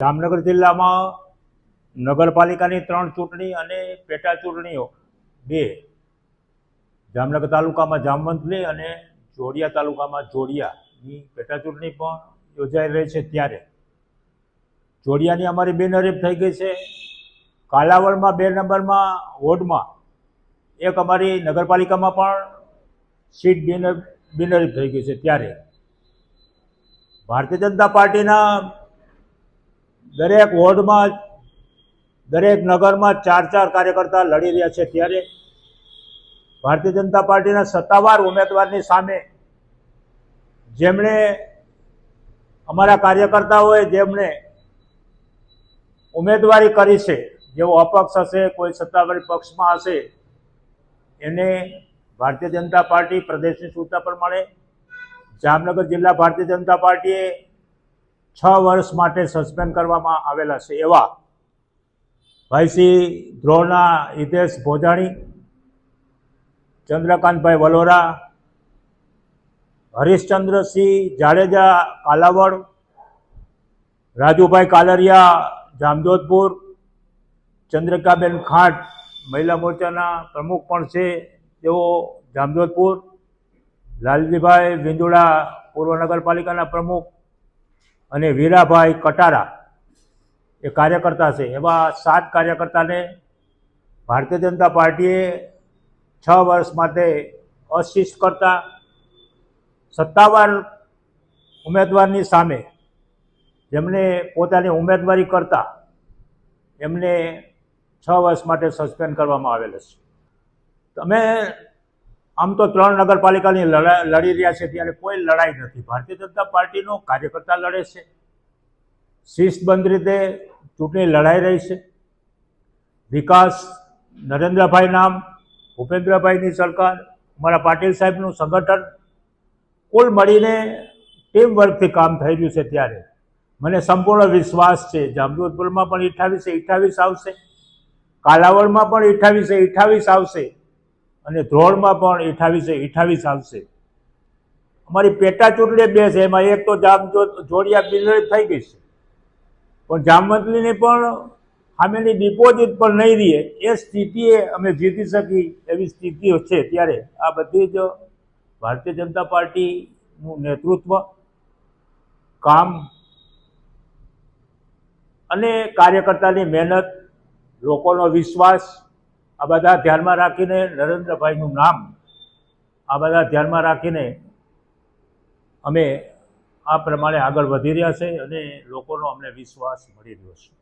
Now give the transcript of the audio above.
જામનગર જિલ્લામાં નગરપાલિકાની ત્રણ ચૂંટણી અને પેટા ચૂંટણીઓ. બે, જામનગર તાલુકામાં જામવંથલી અને જોડિયા તાલુકામાં જોડિયાની પેટા ચૂંટણી પણ યોજાઈ રહી છે ત્યારે. જોડિયાની અમારી બિનહરીફ થઈ ગઈ છે. કાલાવડમાં બે નંબરમાં, વોર્ડમાં એક અમારી નગરપાલિકામાં પણ સીટ બિન બિનહરીફ થઈ ગઈ છે ત્યારે. ભારતીય જનતા પાર્ટીના દરેક વોર્ડમાં દરેક નગરમાં ચાર ચાર કાર્યકર્તા લડી રહ્યા છે ત્યારે ભારતીય જનતા પાર્ટીના સત્તાવાર ઉમેદવારની સામે જેમણે અમારા કાર્યકર્તાઓએ જેમણે ઉમેદવારી કરી છે, જેઓ અપક્ષ હશે, કોઈ સત્તાવાળી પક્ષમાં હશે, એને ભારતીય જનતા પાર્ટી પ્રદેશની સૂચના પ્રમાણે જામનગર જિલ્લા ભારતીય જનતા પાર્ટીએ છ વર્ષ માટે સસ્પેન્ડ કરવામાં આવેલા છે એવા ભાઈસિંહ દ્રોણના હિતેશ ભોજાણી, ચંદ્રકાંતભાઈ વલોરા, હરીશચંદ્રસિંહ જાડેજા કાલાવડ, રાજુભાઈ કાલરિયા જામજોધપુર, ચંદ્રકાબેન ખાંટ મહિલા મોરચાના પ્રમુખ પણ છે તેઓ જામજોધપુર, લાલજીભાઈ વિંદુડા પૂર્વ નગરપાલિકાના પ્રમુખ અને વીરાભાઈ કટારા એ કાર્યકર્તા છે. એવા સાત કાર્યકર્તાને ભારતીય જનતા પાર્ટીએ છ વર્ષ માટે અશિષ્ટ કરતા સત્તાવાર ઉમેદવારની સામે જેમને પોતાની ઉમેદવારી કરતા એમને છ વર્ષ માટે સસ્પેન્ડ કરવામાં આવેલ છે. તમે આમ તો ત્રણ નગરપાલિકાની લડી રહ્યા છે ત્યારે કોઈ લડાઈ નથી. ભારતીય જનતા પાર્ટીનો કાર્યકર્તા લડે છે. શિસ્તબંધ રીતે ચૂંટણી લડાઈ રહી છે. વિકાસ, નરેન્દ્રભાઈ નામ, ભૂપેન્દ્રભાઈની સરકાર, અમારા પાટીલ સાહેબનું સંગઠન, કુલ મળીને ટીમ વર્કથી કામ થઈ રહ્યું છે ત્યારે. મને સંપૂર્ણ વિશ્વાસ છે. જામજોધપુરમાં પણ અઠ્ઠાવીસે અઠ્ઠાવીસ આવશે. કાલાવડમાં પણ અઠ્ઠાવીસે અઠ્ઠાવીસ આવશે. અને ધ્રોળમાં પણ અઠ્ઠાવીસે ઇઠાવીસ આવશે. અમારી પેટા ચૂંટણી બે છે, એમાં એક તો જામ જોડિયા બિલરી થઈ ગઈ છે. પણ જામવંતલીની પણ સામેની ડિપોઝિટ પણ નહીં રહીએ એ સ્થિતિએ અમે જીતી શકી એવી સ્થિતિઓ છે ત્યારે. આ બધી જ ભારતીય જનતા પાર્ટીનું નેતૃત્વ, કામ અને કાર્યકર્તાની મહેનત, લોકોનો વિશ્વાસ આ બધા ધ્યાનમાં રાખીને નરેન્દ્રભાઈનું નામ આ બધા ધ્યાનમાં રાખીને અમે આ પ્રમાણે આગળ વધી રહ્યા છે અને લોકોનો અમને વિશ્વાસ મળી રહ્યો છે.